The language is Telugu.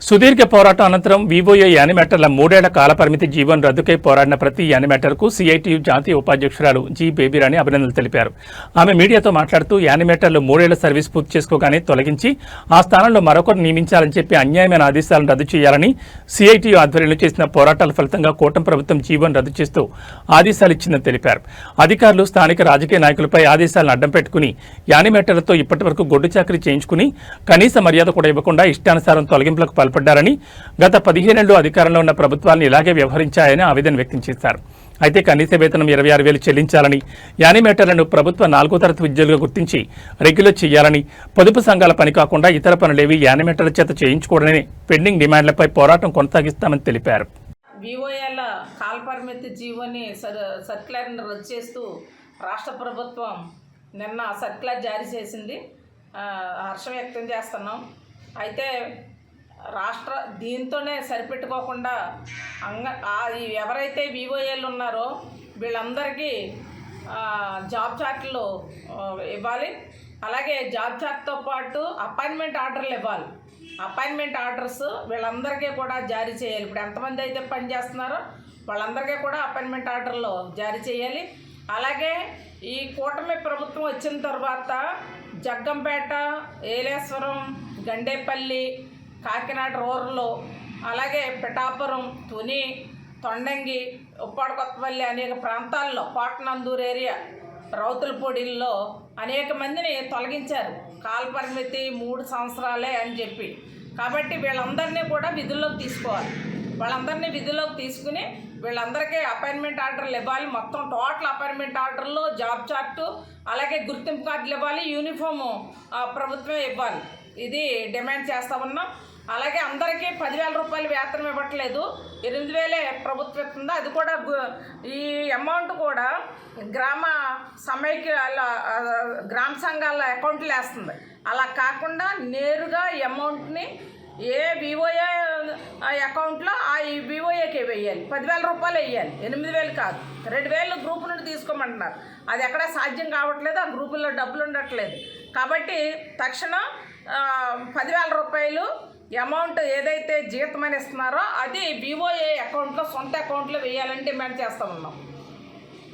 సుదీర్ఘ పోరాటం అనంతరం వివోఏ యానిమేటర్ల మూడేళ్ళ కాలపరిమితి జీవన్ రద్దుకై పోరాడిన ప్రతి యానిమేటర్కు సిఐటియు జాతీయ ఉపాధ్యక్షురాలు జి బేబీరాణి అభినందనలు తెలిపారు. ఆమె మీడియాతో మాట్లాడుతూ యానిమేటర్లు మూడేళ్ళ సర్వీస్ పూర్తి చేసుకోగానే తొలగించి ఆ స్థానంలో మరొకరు నియమించాలని చెప్పి అన్యాయమైన ఆదేశాలను రద్దు చేయాలని సిఐటియు ఆధ్వర్యంలో చేసిన పోరాటాల ఫలితంగా కూటమి ప్రభుత్వం జీవన్ రద్దు చేస్తూ ఆదేశాలు ఇచ్చిందని తెలిపారు. అధికారులు స్థానిక రాజకీయ నాయకులపై ఆదేశాలను అడ్డం పెట్టుకుని యానిమేటర్లతో ఇప్పటివరకు గొడ్డు చాకరీ చేయించుకుని కనీస మర్యాద కూడా ఇవ్వకుండా ఇష్టానుసారం తొలగింపులకు పాల్పడ్డారని గత పదిహేనేళ్ళు అధికారంలో ఉన్న ప్రభుత్వాలను ఇలాగే వ్యవహరించాయని ఆవేదన వ్యక్తం చేశారు. అయితే కనీస వేతనం ఇరవై ఆరు వేలు చెల్లించాలని యానిమేటర్లను ప్రభుత్వ నాలుగో తరగతి విద్యలుగా గుర్తించి రెగ్యులర్ చేయాలని పొదుపు సంఘాల పని కాకుండా ఇతర పనులేవి యానిమేటర్ల చేత చేయించుకోవడని పెండింగ్ డిమాండ్లపై పోరాటం కొనసాగిస్తామని తెలిపారు. వివోఏల జీవోని సర్ సర్క్యులర్ని రద్దు చేస్తూ రాష్ట్ర ప్రభుత్వం నిన్న సర్క్యులర్ జారీ చేసింది. హర్షం వ్యక్తం చేస్తున్నాం. అయితే రాష్ట్ర దీంతోనే సరిపెట్టుకోకుండా అంగ ఎవరైతే వివోఏలు ఉన్నారో వీళ్ళందరికీ జాబ్ చార్ట్లు ఇవ్వాలి. అలాగే జాబ్ చార్ట్తో పాటు అపాయింట్మెంట్ ఆర్డర్లు ఇవ్వాలి. అపాయింట్మెంట్ ఆర్డర్స్ వీళ్ళందరికీ కూడా జారీ చేయాలి. ఇప్పుడు ఎంతమంది అయితే పనిచేస్తున్నారో వాళ్ళందరికీ కూడా అపాయింట్మెంట్ ఆర్డర్లు జారీ చేయాలి. అలాగే ఈ కూటమి ప్రభుత్వం వచ్చిన తర్వాత జగ్గంపేట ఏలేశ్వరం గండేపల్లి కాకినాడ రూరల్ అలాగే పిఠాపురం తుని తొండంగి ఉప్పాడ కొత్తపల్లి అనేక ప్రాంతాల్లో కోటనందూరు ఏరియా రౌతులపూడిల్లో అనేక మందిని తొలగించారు. కాల పరిమితి మూడు సంవత్సరాలే అని చెప్పి. కాబట్టి వీళ్ళందరినీ కూడా విధుల్లోకి తీసుకోవాలి. వాళ్ళందరినీ విధుల్లోకి తీసుకుని వీళ్ళందరికీ అపాయింట్మెంట్ ఆర్డర్లు ఇవ్వాలి. మొత్తం టోటల్ అపాయింట్మెంట్ ఆర్డర్లు జాబ్ చార్టు అలాగే గుర్తింపు కార్డులు ఇవ్వాలి యూనిఫాము ఆ, ప్రభుత్వమే ఇవ్వాలి. ఇది డిమాండ్ చేస్తా ఉన్నాం. అలాగే అందరికీ పదివేల రూపాయలు వేతనం ఇవ్వట్లేదు. ఎనిమిది వేలే ప్రభుత్వం ఇస్తుందో. అది కూడా ఈ అమౌంట్ కూడా గ్రామ సమైక్య గ్రామ సంఘాల అకౌంట్లు వేస్తుంది అలా కాకుండా నేరుగా ఈ అమౌంట్ని ఏ వివోఏ అకౌంట్లో ఆ ఈ వివోఏకే వేయాలి. పదివేల రూపాయలు వేయాలి. ఎనిమిది వేలు కాదు. రెండు వేలు గ్రూప్ నుండి తీసుకోమంటున్నారు. అది ఎక్కడ సాధ్యం కావట్లేదు. ఆ గ్రూపుల్లో డబ్బులు ఉండట్లేదు. కాబట్టి తక్షణం పదివేల రూపాయలు అమౌంట్ ఏదైతే జీతం అని ఇస్తున్నారో అది బీఓఏ అకౌంట్లో సొంత అకౌంట్లో వేయాలని డిమాండ్ చేస్తూ ఉన్నాం.